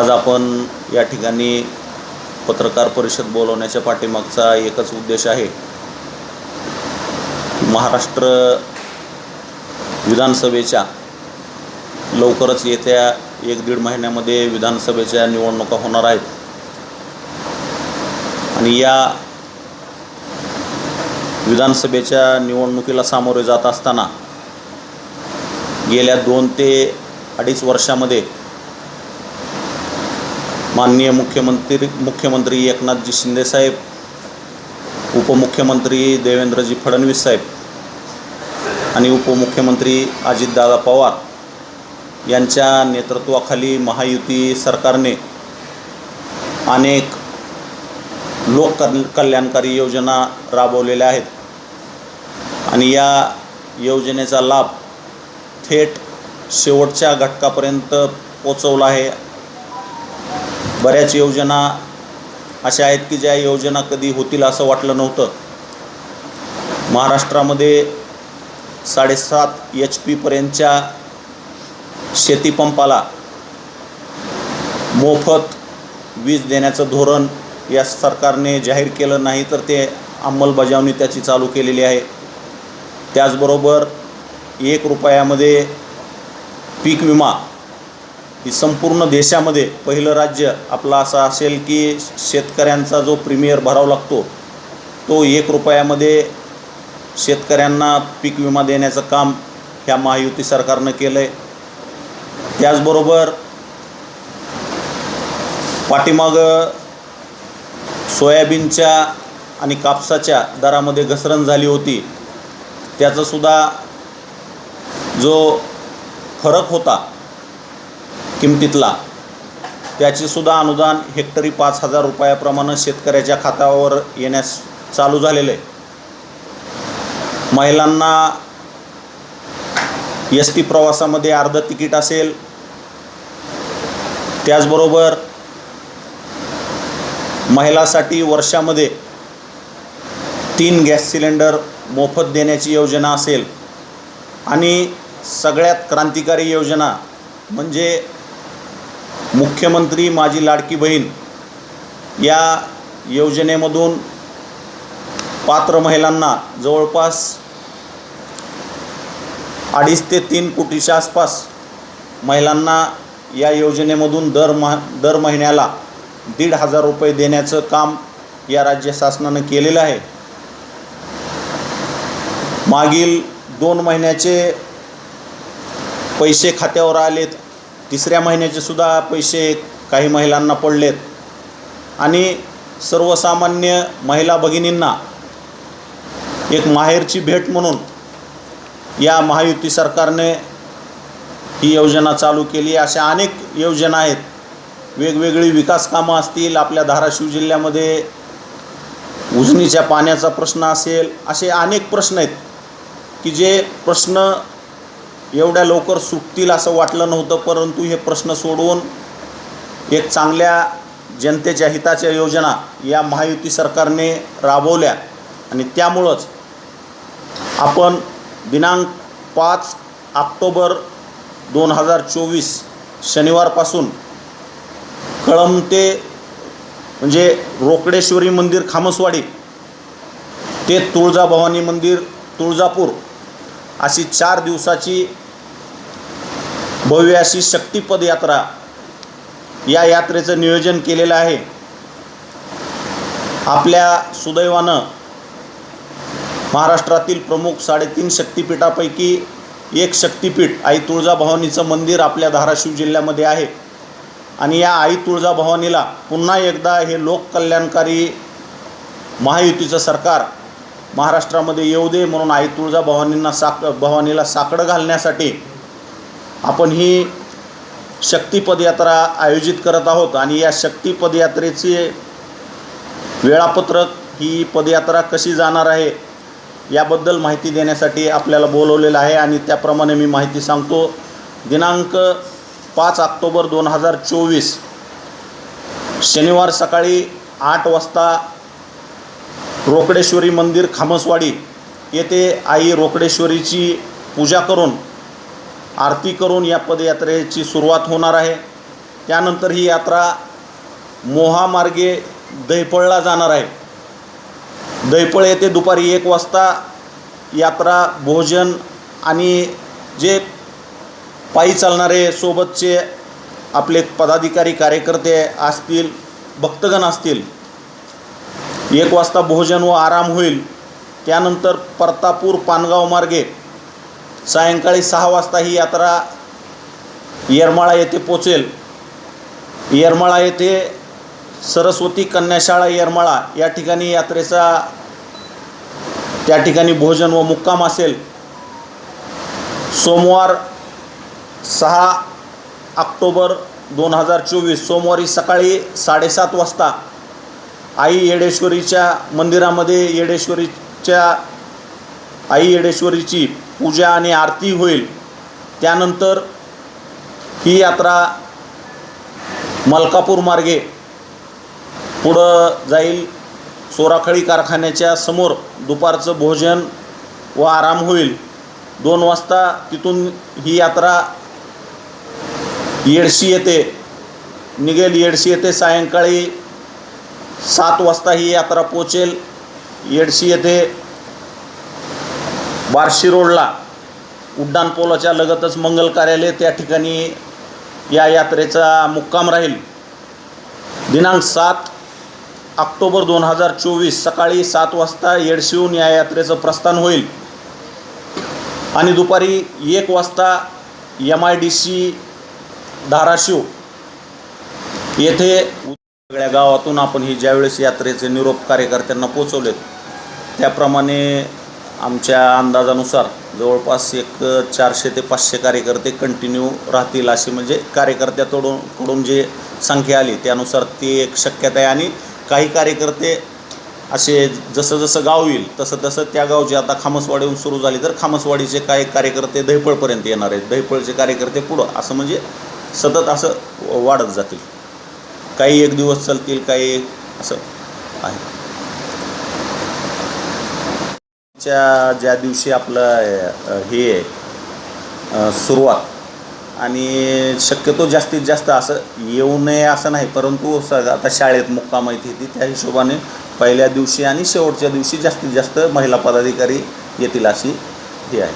आज आपण या ठिकाणी पत्रकार परिषद बोलवण्याच्या पाठीमागचा एकच उद्देश आहे. महाराष्ट्र विधानसभेच्या लवकरच येत्या एक दीड महिन्यामध्ये विधानसभेच्या निवडणुका होणार आहेत. आणि या विधानसभेच्या निवडणुकीला सामोरे जात असताना गेल्या दोन ते अडीच वर्षामध्ये माननीय मुख्यमंत्री मुख्यमंत्री एकनाथजी शिंदेसाहेब उपमुख्यमंत्री देवेंद्रजी फडणवीस साहेब आणि उपमुख्यमंत्री अजितदादा पवार यांच्या नेतृत्वाखाली महायुती सरकारने अनेक लोक कल कल्याणकारी योजना राबवलेल्या आहेत. आणि या योजनेचा लाभ थेट शेवटच्या घटकापर्यंत पोचवला आहे. बऱ्याच योजना अशा आहेत की ज्या योजना कधी होतील असं वाटलं नव्हतं. महाराष्ट्रामध्ये साडेसात एच पीपर्यंतच्या शेतीपंपाला मोफत वीज देण्याचं धोरण या सरकारने जाहीर केलं नाही तर ते अंमलबजावणी त्याची चालू केलेली आहे. त्याचबरोबर एक रुपयामध्ये पीक विमा की संपूर्ण देशामध्ये पहिलं राज्य आपलं असं असेल की शेतकऱ्यांचा जो प्रीमियर भरावा लागतो तो एक रुपयामध्ये शेतकऱ्यांना पीक विमा देण्याचं काम ह्या महायुती सरकारनं केलं आहे त्याचबरोबर पाठीमागं सोयाबीनच्या आणि कापसाच्या दरामध्ये घसरण झाली होती. त्याचासुद्धा जो फरक होता किमतीतला. त्याचेसुद्धा अनुदान हेक्टरी पाच हजार रुपयाप्रमाणे शेतकऱ्याच्या खात्यावर येण्यास चालू झालेलं आहे. महिलांना एस टी प्रवासामध्ये अर्ध तिकीट असेल. त्याचबरोबर महिलासाठी वर्षामध्ये तीन गॅस सिलेंडर मोफत देण्याची योजना असेल. आणि सगळ्यात क्रांतिकारी योजना म्हणजे मुख्यमंत्री माझी लाडकी बहीण या योजनेमधून पात्र महिलांना जवळपास अडीच ते तीन कोटीच्या आसपास महिलांना या योजनेमधून दर मह दर महिन्याला दीड हजार रुपये देण्याचं काम या राज्य शासनानं केलेलं आहे. मागील दोन महिन्याचे पैसे खात्यावर आलेत. तिसऱ्या महिन्याचे सुद्धा पैसे काही महिलांना पडलेत. आणि सर्वसामान्य महिला भगिनींना एक माहेरची भेट म्हणून या महायुती सरकारने ही योजना चालू केली. अशा अनेक योजना आहेत. वेगवेगळी विकास कामं असतील आपल्या धाराशिव जिल्ह्यामध्ये उजनीच्या पाण्याचा प्रश्न असेल असे अनेक प्रश्न आहेत की जे प्रश्न एवढ्या लवकर सुटतील असं वाटलं नव्हतं परंतु हे प्रश्न सोडवून एक चांगल्या जनतेच्या हिताच्या योजना या महायुती सरकारने राबवल्या. आणि त्यामुळंच आपण दिनांक पाच ऑक्टोबर दोन हजार चोवीस शनिवारपासून कळम ते म्हणजे रोकडेश्वरी मंदिर खामसवाडी ते तुळजाभवानी मंदिर तुळजापूर अशी चार दिवसाची भव्य अशी शक्तिपद यात्रा या यात्रेचं नियोजन केलेलं आहे. आपल्या सुदैवानं महाराष्ट्रातील प्रमुख साडेतीन शक्तिपीठापैकी एक शक्तिपीठ आई तुळजाभवानीचं मंदिर आपल्या धाराशिव जिल्ह्यामध्ये आहे. आणि या आई तुळजाभवानीला पुन्हा एकदा हे लोककल्याणकारी महायुतीचं सरकार महाराष्ट्रामध्ये येऊ दे म्हणून आई तुळजाभवानींना साक भवानीला साकडं घालण्यासाठी आपण ही शक्ती पदयात्रा आयोजित करत आहोत आणि या शक्ती पदयात्रेचे वेळापत्रक ही पदयात्रा कशी जाणार आहे याबद्दल माहिती देण्यासाठी आपल्याला बोलवलेलं आहे आणि त्याप्रमाणे मी माहिती सांगतो. दिनांक पाच ऑक्टोबर दोन हजार चोवीस शनिवार सकाळी आठ वाजता रोकडेश्वरी मंदिर खामसवाडी येथे आई रोकडेश्वरीची पूजा करून आरती करून या पदयात्रेची सुरुवात होणार आहे. त्यानंतर ही यात्रा मोहामार्गे दहीपळला जाणार आहे. दहिपळ येथे दुपारी एक वाजता यात्रा भोजन आणि जे पायी चालणारे सोबतचे आपले पदाधिकारी कार्यकर्ते असतील भक्तगण असतील एक वाजता भोजन व आराम होईल. त्यानंतर परतापूर पानगाव मार्गे सायंकाळी सहा वाजता ही यात्रा येरमाळा येथे पोचेल. येरमाळा येथे सरस्वती कन्याशाळा येरमाळा या ठिकाणी यात्रेचा त्या ठिकाणी भोजन व मुक्काम असेल. सोमवार सहा ऑक्टोबर दोन हजार चोवीस सोमवारी सकाळी साडेसात वाजता आई येडेश्वरीच्या मंदिरामध्ये येडेश्वरीच्या आई येडेश्वरीची पूजा आणि आरती होईल. त्यानंतर ही यात्रा मलकापूर मार्गे पुढं जाईल. सोराखळी कारखान्याच्या समोर दुपारचं भोजन व आराम होईल. दोन वाजता तिथून ही यात्रा येडशी येते. निघेल येडशी येथे सायंकाळी सात वाजता ही यात्रा पोचेल. येडशी येथे बार्शी रोडला उड्डाणपोलाच्या लगतच मंगल कार्यालय त्या ठिकाणी या यात्रेचा मुक्काम राहील. दिनांक सात ऑक्टोबर दोन हजार चोवीस सकाळी सात वाजता येडशीहून या यात्रेचं प्रस्थान होईल. आणि दुपारी एक वाजता M I D C Dharashiv येथे सगळ्या गावातून आपण ही ज्यावेळेस यात्रेचे निरोप कार्यकर्त्यांना पोचवलेत त्याप्रमाणे आमच्या अंदाजानुसार जवळपास एक चारशे ते पाचशे कार्यकर्ते कंटिन्यू राहतील अशी म्हणजे कार्यकर्त्याकडून कडून जे संख्या आली त्यानुसार ती एक शक्यता आहे. आणि काही कार्यकर्ते असे जसं जसं गाव येईल तसं तसं त्या गावची आता खामसवाडीहून सुरू झाली तर खामसवाडीचे काही कार्यकर्ते दहिपळपर्यंत येणार आहेत. दहिपळचे कार्यकर्ते पुढं असं म्हणजे सतत असं वाढत जातील. काही एक दिवस चालतील काही असं आहे. च्या ज्या दिवशी आपलं हे आहे सुरुवात. आणि शक्यतो जास्तीत जास्त असं येऊ नये असं नाही परंतु स आता शाळेत मुक्काम आहे ती त्या हिशोबाने पहिल्या दिवशी आणि शेवटच्या दिवशी जास्तीत जास्त महिला पदाधिकारी येतील अशी हे आहे.